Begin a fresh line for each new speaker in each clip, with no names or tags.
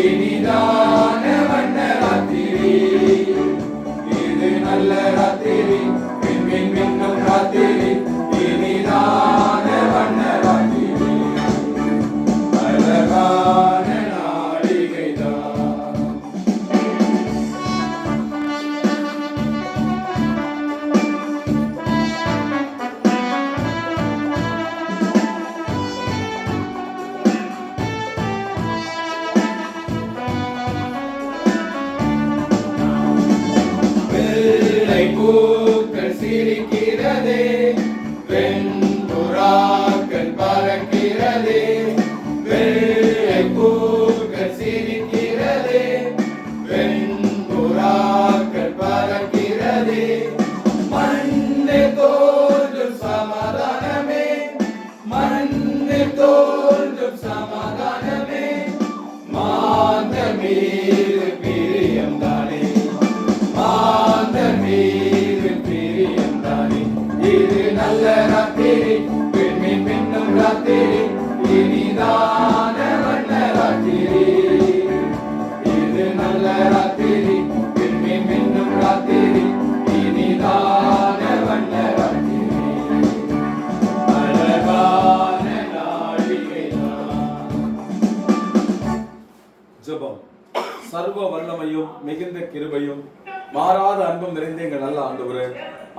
给你的 வெள்ளை பூக்கள் சிரிக்கிறதே வெண்புறாக்கள் பறக்கிறதே வெள்ளை பூக்கள் சிரிக்கிறதே வெண்புறாக்கள் பறக்கிறதே. மண்ணை தோன்றும் சமாதானமே மண்ணை தோன்றும் சமாதானமே மாந்த
ஜெபம். சர்வ வல்லமையும் மிகுந்த கிருபையும் மாறாத அன்பும் நிறைந்த எங்கள் நல்ல ஆண்டவரே.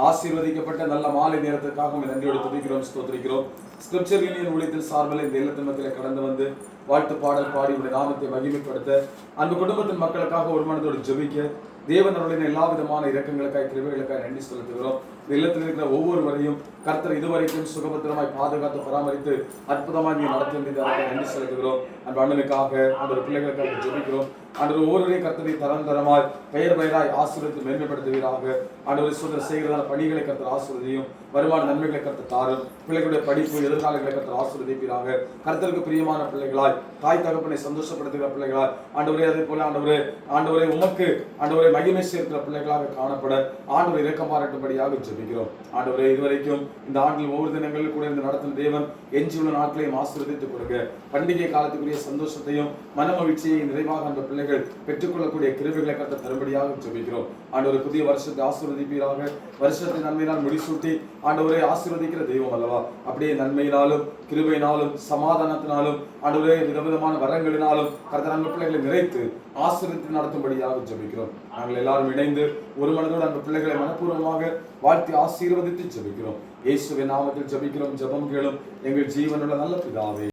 ஆசீர்வதிக்கப்பட்ட நல்ல மாலை நேரத்துக்காக நன்றியோடு துதிக்கிறோம் ஸ்தோத்திரிக்கிறோம். ஸ்கிரிப்சர் யூனியன் ஊழியத்தில் சார்பில் இந்த இல்லத்தின் கடந்து வந்து வாழ்த்து பாடல் பாடி உடைய நாமத்தை மகிமைப்படுத்த அந்த குடும்பத்தின் மக்களுக்காக ஒரு மனதோடு ஜெபிக்க தேவன் அவர்களின் எல்லா விதமான இரக்கங்களுக்காய் கிருவைகளுக்காய் நன்றி செலுத்துகிறோம். இந்த இல்லத்தில் இருக்கிற ஒவ்வொருவரையும் கர்த்தர் இதுவரைக்கும் சுகபத்திரமாய் பாதுகாத்து பராமரித்து அற்புதமாக நீ நடத்தி வந்ததற்காக நன்றி செலுத்துகிறோம். அந்த அண்ணனுக்காக அந்த பிள்ளைகளுக்காக ஜெபிக்கிறோம். அன்று ஒவ்வொருவரையும் கர்த்தரை தரம் தரமாய் பெயர் பெயராய் ஆசீர்வதித்து மேன்மைப்படுத்துவீராக. அன்று சுதந்திர செய்கிறதான பணிகளை கர்த்தர் ஆசீர்வதியும். வருமான நன்மைகளை கருத்து தாரும். பிள்ளைகளுடைய படிப்பு எதிர்காலங்களை கருத்து ஆசீர்வதிப்பீராக. கருத்தருக்கு பிரியமான பிள்ளைகளாய் தாய் தகப்பனை சந்தோஷப்படுத்துகிற பிள்ளைகளாய் ஆண்டவரே அதே போல ஆண்டவரே ஆண்டவரே உமக்கு ஆண்டவரை மகிமை சேர்க்கிற பிள்ளைகளாக காணப்பட ஆண்டவர் இரக்கம் பாராட்டும்படியாக ஜெபிக்கிறோம். ஆண்டவரே இதுவரைக்கும் இந்த ஆண்டில் ஒவ்வொரு தினங்களில் கூட இருந்து நடத்தும் தேவன் எஞ்சியுள்ள நாட்களையும் ஆசீர்வதித்து கொடுங்க. பண்டிகை காலத்துக்குரிய சந்தோஷத்தையும் மனமகிழ்ச்சியையும் நிறைவாக அந்த பிள்ளைகள் பெற்றுக்கொள்ளக்கூடிய கிருவிகளை கட்ட தரும்படியாக ஜெபிக்கிறோம். ஆண்டவர் புதிய வருஷத்தை ஆசீர்வதிப்பீராக. வருஷத்தை நன்மையினால் முடிசூட்டி ஆண்டவரை ஆசீர்வதிக்கிற தெய்வம் அல்லவா? அப்படியே நன்மையினாலும் கிருபையினாலும் சமாதானத்தினாலும் ஆண்டவரே விதவிதமான வரங்களினாலும் கர்த்தர் அந்த பிள்ளைகளை நிறைத்து ஆசீர்வதித்து நடத்தும்படியாக ஜபிக்கிறோம். நாங்கள் எல்லாரும் இணைந்து ஒரு மனதோடு அந்த பிள்ளைகளை மனப்பூர்வமாக வாழ்த்தி ஆசீர்வதித்து ஜெபிக்கிறோம். இயேசுவின் நாமத்தில் ஜபிக்கிறோம் ஜெபம் கேளும் எங்கள் ஜீவனுள்ள நல்ல பிதாவே.